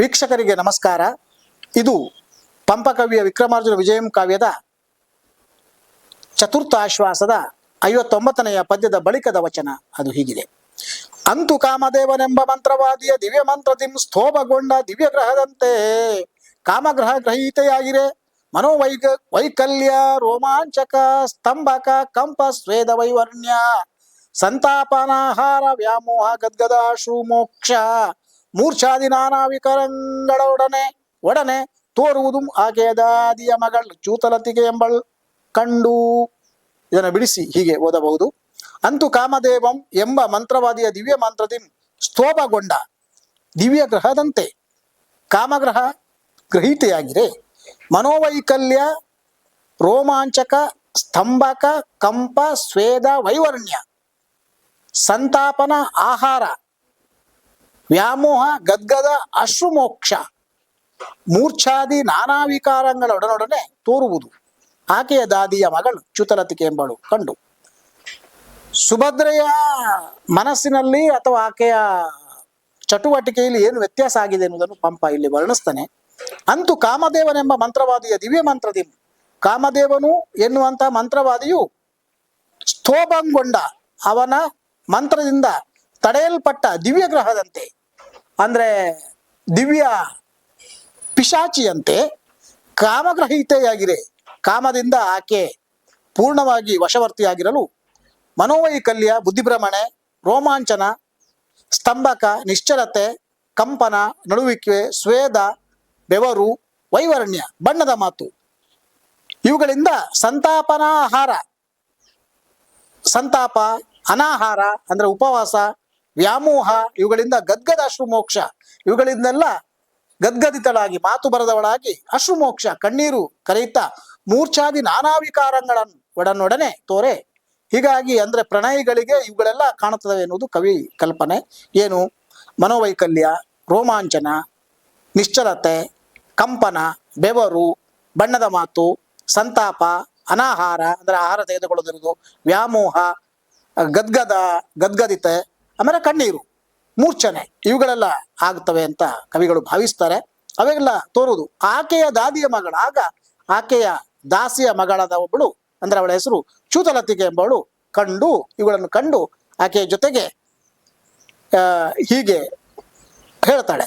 ವೀಕ್ಷಕರಿಗೆ ನಮಸ್ಕಾರ. ಇದು ಪಂಪಕವಿಯ ವಿಕ್ರಮಾರ್ಜುನ ವಿಜಯಂ ಕಾವ್ಯದ ಚತುರ್ಥ ಆಶ್ವಾಸದ ಐವತ್ತೊಂಬತ್ತನೆಯ ಪದ್ಯದ ಬಳಿಕದ ವಚನ. ಅದು ಹೀಗಿದೆ. ಅಂತು ಕಾಮದೇವನೆಂಬ ಮಂತ್ರವಾದಿಯ ದಿವ್ಯ ಮಂತ್ರದಿಂ ಸ್ಥೋಭಗೊಂಡ ದಿವ್ಯ ಗ್ರಹದಂತೆ ಕಾಮಗ್ರಹ ಗ್ರಹೀತೆಯಾಗಿರೆ. ಮನೋವೈಕ ವೈಕಲ್ಯ, ರೋಮಾಂಚಕ, ಸ್ತಂಭಕ ಕಂಪ ಸ್ವೇದ ವೈವರ್ಣ್ಯ, ಸಂತಾಪನಾಹಾರ, ವ್ಯಾಮೋಹ, ಗದ್ಗದ ಶೂ ಮೋಕ್ಷ ಮೂರ್ಛಾದಿ ನಾನಾ ವಿಕರಂಗಳೊಡನೆ ಒಡನೆ ತೋರುವುದು ಆಕೆಯ ದಾದಿಯ ಮಗಳು ಚೂತಲತಿಗೆ ಎಂಬಳ್ ಕಂಡು. ಇದನ್ನು ಬಿಡಿಸಿ ಹೀಗೆ ಓದಬಹುದು. ಅಂತು ಕಾಮದೇವಂ ಎಂಬ ಮಂತ್ರವಾದಿಯ ದಿವ್ಯ ಮಂತ್ರದಿಂ ಸ್ತೋಭಗೊಂಡ ದಿವ್ಯ ಗ್ರಹದಂತೆ. ಕಾಮಗ್ರಹ ಗ್ರಹೀತೆಯಾಗಿರೆ ಮನೋವೈಕಲ್ಯ, ರೋಮಾಂಚಕ, ಸ್ತಂಭಕ, ಕಂಪ, ಸ್ವೇದ, ವೈವರ್ಣ್ಯ. ಸಂತಾಪನ ಆಹಾರ. ವ್ಯಾಮೋಹ, ಗದ್ಗದ, ಅಶ್ರುಮೋಕ್ಷ, ಮೂರ್ಛಾದಿ ನಾನಾ ವಿಕಾರಗಳೊಡನೊಡನೆ ತೋರುವುದು. ಆಕೆಯ ದಾದಿಯ ಮಗಳು ಚ್ಯುತಲತಿಕೆ ಎಂಬಳು ಕಂಡು. ಸುಭದ್ರೆಯ ಮನಸ್ಸಿನಲ್ಲಿ ಅಥವಾ ಆಕೆಯ ಚಟುವಟಿಕೆಯಲ್ಲಿ ಏನು ವ್ಯತ್ಯಾಸ ಆಗಿದೆ ಎನ್ನುವುದನ್ನು ಪಂಪ ಇಲ್ಲಿ ವರ್ಣಿಸ್ತಾನೆ. ಅಂತೂ ಕಾಮದೇವನೆಂಬ ಮಂತ್ರವಾದಿಯ ದಿವ್ಯ ಮಂತ್ರದಿ ಕಾಮದೇವನು ಎನ್ನುವಂತಹ ಮಂತ್ರವಾದಿಯು ಸ್ತೋಭಂಗೊಂಡ ಅವನ ಮಂತ್ರದಿಂದ ತಡೆಯಲ್ಪಟ್ಟ ದಿವ್ಯ ಗ್ರಹದಂತೆ ಅಂದ್ರೆ ದಿವ್ಯ ಪಿಶಾಚಿಯಂತೆ ಕಾಮಗ್ರಹೀತೆಯಾಗಿದೆ. ಕಾಮದಿಂದ ಆಕೆ ಪೂರ್ಣವಾಗಿ ವಶವರ್ತಿಯಾಗಿರಲು ಮನೋವೈಕಲ್ಯ, ಬುದ್ಧಿಭ್ರಮಣೆ, ರೋಮಾಂಚನ, ಸ್ತಂಭಕ, ನಿಶ್ಚಲತೆ, ಕಂಪನ, ನಡುವಿಕೆ, ಸ್ವೇದ, ಬೆವರು, ವೈವರ್ಣ್ಯ, ಬಣ್ಣದ ಮಾತು. ಇವುಗಳಿಂದ ಸಂತಾಪನಾಹಾರ. ಸಂತಾಪ, ಅನಾಹಾರ, ಅಂದ್ರೆ ಉಪವಾಸ ವ್ಯಾಮೋಹ, ಇವುಗಳಿಂದ ಗದ್ಗದ ಅಶ್ರುಮೋಕ್ಷ, ಇವುಗಳಿಂದೆಲ್ಲ ಗದ್ಗದಿತಳಾಗಿ, ಮಾತು ಬರದವಳಾಗಿ ಅಶ್ರುಮೋಕ್ಷ, ಕಣ್ಣೀರು ಕರೆಯುತ್ತಾ ಮೂರ್ಛಾದಿ ನಾನಾ ವಿಕಾರಗಳನ್ನು ಒಡನೊಡನೆ ತೋರೆ. ಹೀಗಾಗಿ ಅಂದ್ರೆ ಪ್ರಣಯಿಗಳಿಗೆ ಇವುಗಳೆಲ್ಲ ಕಾಣುತ್ತವೆ ಎನ್ನುವುದು ಕವಿ ಕಲ್ಪನೆ. ಏನು? ಮನೋವೈಕಲ್ಯ, ರೋಮಾಂಚನ, ನಿಶ್ಚಲತೆ, ಕಂಪನ, ಬೆವರು, ಬಣ್ಣದ ಮಾತು, ಸಂತಾಪ, ಅನಾಹಾರ, ಅಂದ್ರೆ ಆಹಾರ ತೆಗೆದುಕೊಳ್ಳೋದಿರುವುದು ವ್ಯಾಮೋಹ, ಗದ್ಗದ, ಗದ್ಗದಿತೆ ಆಮೇಲೆ ಕಣ್ಣೀರು, ಮೂರ್ಛನೆ ಇವುಗಳೆಲ್ಲ ಆಗ್ತವೆ ಅಂತ ಕವಿಗಳು ಭಾವಿಸ್ತಾರೆ. ಅವೆಲ್ಲ ತೋರುವುದು ಆಕೆಯ ದಾದಿಯ ಮಗಳ. ಆಗ ಆಕೆಯ ದಾಸಿಯ ಮಗಳಾದ ಒಬ್ಬಳು, ಅಂದ್ರೆ ಅವಳ ಹೆಸರು ಚೂತಲತಿಗೆ ಎಂಬವಳು ಕಂಡು, ಇವುಗಳನ್ನು ಕಂಡು ಆಕೆಯ ಜೊತೆಗೆ ಹೀಗೆ ಹೇಳ್ತಾಳೆ.